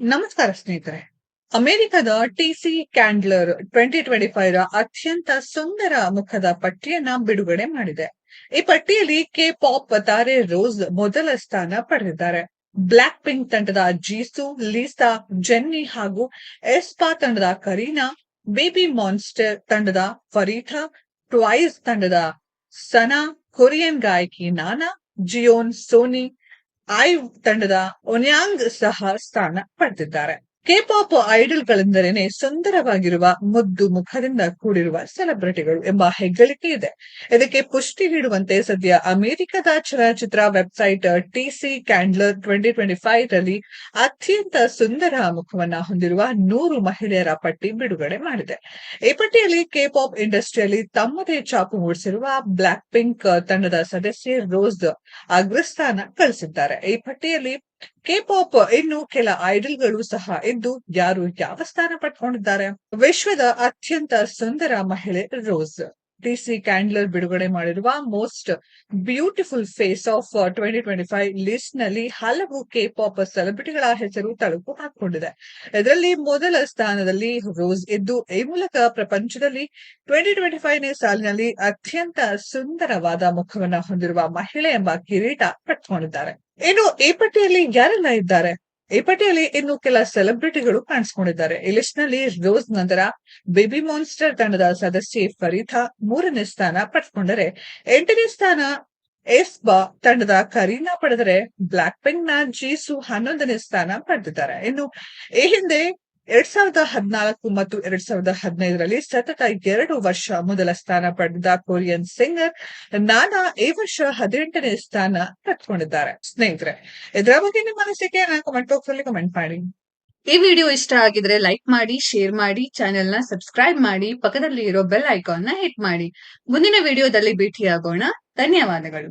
ನಮಸ್ಕಾರ ಸ್ನೇಹಿತರೆ. ಅಮೆರಿಕದ TC Candler twenty twenty five ರ ಅತ್ಯಂತ ಸುಂದರ ಮುಖದ ಪಟ್ಟಿಯನ್ನ ಬಿಡುಗಡೆ ಮಾಡಿದೆ. ಈ ಪಟ್ಟಿಯಲ್ಲಿ ಕೆ ಪಾಪ್ ತಾರೆ ರೋಸ್ ಮೊದಲ ಸ್ಥಾನ ಪಡೆದಿದ್ದಾರೆ. ಬ್ಲಾಕ್ ಪಿಂಕ್ ತಂಡದ ಜೀಸು, ಲೀಸಾ, ಜೆನ್ನಿ ಹಾಗೂ ಎಸ್ಪಾ ತಂಡದ ಕರೀನಾ, ಬೇಬಿ ಮಾನ್ಸ್ಟರ್ ತಂಡದ ಫರೀಥಾ, ಟ್ವೈಸ್ ತಂಡದ ಸನಾ, ಕೊರಿಯನ್ ಗಾಯಕಿ ನಾನಾ, ಜಿಯೋನ್, ಸೋನಿ ಐವ್ ತಂಡದ ಒನ್ಯಾಂಗ್ ಸಹ ಸ್ಥಾನ ಪಡೆದಿದ್ದಾರೆ. ಕೆಪಾಪ್ ಐಡಲ್ಗಳೆಂದರೇನೆ ಸುಂದರವಾಗಿರುವ ಮುದ್ದು ಮುಖದಿಂದ ಕೂಡಿರುವ ಸೆಲೆಬ್ರಿಟಿಗಳು ಎಂಬ ಹೆಗ್ಗಳಿಕೆ ಇದೆ. ಇದಕ್ಕೆ ಪುಷ್ಟಿ ನೀಡುವಂತೆ ಸದ್ಯ ಅಮೆರಿಕದ ಚಲನಚಿತ್ರ website TC Candler twenty twenty five ರಲ್ಲಿ ಅತ್ಯಂತ ಸುಂದರ ಮುಖವನ್ನ ಹೊಂದಿರುವ ನೂರು ಮಹಿಳೆಯರ ಪಟ್ಟಿ ಬಿಡುಗಡೆ ಮಾಡಿದೆ. ಈ ಪಟ್ಟಿಯಲ್ಲಿ ಕೆಪಾಪ್ ಇಂಡಸ್ಟ್ರಿಯಲ್ಲಿ ತಮ್ಮದೇ ಚಾಪು ಮೂಡಿಸಿರುವ ಬ್ಲಾಕ್ ಪಿಂಕ್ ತಂಡದ ಸದಸ್ಯೆ ರೋಸ್ ಅಗ್ರಸ್ಥಾನ ಗಳಿಸಿದ್ದಾರೆ. ಈ ಪಟ್ಟಿಯಲ್ಲಿ ಕೆಪಾಪ್ ಇನ್ನು ಕೆಲ ಐಡಲ್ಗಳು ಸಹ ಇದ್ದು ಯಾರು ಯಾವ ಸ್ಥಾನ ಪಟ್ಕೊಂಡಿದ್ದಾರೆ ವಿಶ್ವದ ಅತ್ಯಂತ ಸುಂದರ ಮಹಿಳೆ ರೋಸ್. ಟಿಸಿ ಕ್ಯಾಂಡ್ಲರ್ ಬಿಡುಗಡೆ ಮಾಡಿರುವ most beautiful face of twenty twenty five ಲಿಸ್ಟ್ನಲ್ಲಿ ಹಲವು ಕೆ ಪಾಪ್ ಸೆಲೆಬ್ರಿಟಿಗಳ ಹೆಸರು ತಳುಕು ಹಾಕೊಂಡಿದೆ ಇದರಲ್ಲಿ ಮೊದಲ ಸ್ಥಾನದಲ್ಲಿ ರೋಸ್ ಇದ್ದು, ಈ ಮೂಲಕ ಪ್ರಪಂಚದಲ್ಲಿ ಟ್ವೆಂಟಿ ಟ್ವೆಂಟಿ ಫೈವ್ ನೇ ಸಾಲಿನಲ್ಲಿ ಅತ್ಯಂತ ಸುಂದರವಾದ ಮುಖವನ್ನು ಹೊಂದಿರುವ ಮಹಿಳೆ ಎಂಬ ಕಿರೀಟ ಪಟ್ಕೊಂಡಿದ್ದಾರೆ ಇನ್ನು ಈ ಪಟ್ಟಿಯಲ್ಲಿ ಯಾರೆಲ್ಲ ಇದ್ದಾರೆ? ಈ ಪಟ್ಟಿಯಲ್ಲಿ ಇನ್ನು ಕೆಲ ಸೆಲೆಬ್ರಿಟಿಗಳು ಕಾಣಿಸಿಕೊಂಡಿದ್ದಾರೆ. ಈ ಲಿಸ್ಟ್ನಲ್ಲಿ ರೋಸ್ ನಂತರ ಬೇಬಿ ಮಾನ್ಸ್ಟರ್ ತಂಡದ ಸದಸ್ಯೆ ಫರೀಥಾ ಮೂರನೇ ಸ್ಥಾನ ಪಡೆದುಕೊಂಡರೆ, ಎಂಟನೇ ಸ್ಥಾನ ಎಸ್ಬಾ ತಂಡದ ಕರೀನಾ ಪಡೆದರೆ ಬ್ಲಾಕ್ ಪಿಂಕ್ನ ಜೀಸು ಹನ್ನೊಂದನೇ ಸ್ಥಾನ ಪಡೆದಿದ್ದಾರೆ. ಇನ್ನು ಈ ಹಿಂದೆ ಎರಡ್ ಸಾವಿರದ ಹದಿನಾಲ್ಕು ಮತ್ತು ಎರಡ್ ಸಾವಿರದ ಹದಿನೈದರಲ್ಲಿ ಸತತ ಎರಡು ವರ್ಷ ಮೊದಲ ಸ್ಥಾನ ಪಡೆದ ಕೊರಿಯನ್ ಸಿಂಗರ್ ನಾನಾ ಈ ವರ್ಷ ಹದಿನೆಂಟನೇ ಸ್ಥಾನ ಪಡೆದುಕೊಂಡಿದ್ದಾರೆ ಸ್ನೇಹಿತರೆ, ಇದರ ಬಗ್ಗೆ ನಿಮ್ಮ ಅನಿಸಿಕೆ ಕಮೆಂಟ್ ಬಾಕ್ಸ್ ಅಲ್ಲಿ ಕಮೆಂಟ್ ಮಾಡಿ. ಈ ವಿಡಿಯೋ ಇಷ್ಟ ಆಗಿದ್ರೆ ಲೈಕ್ ಮಾಡಿ ಶೇರ್ ಮಾಡಿ ಚಾನೆಲ್ನ ಸಬ್ಸ್ಕ್ರೈಬ್ ಮಾಡಿ ಪಕ್ಕದಲ್ಲಿ ಇರೋ ಬೆಲ್ ಐಕಾನ್ನ ಹಿಟ್ ಮಾಡಿ. ಮುಂದಿನ ವಿಡಿಯೋದಲ್ಲಿ ಭೇಟಿಯಾಗೋಣ. ಧನ್ಯವಾದಗಳು.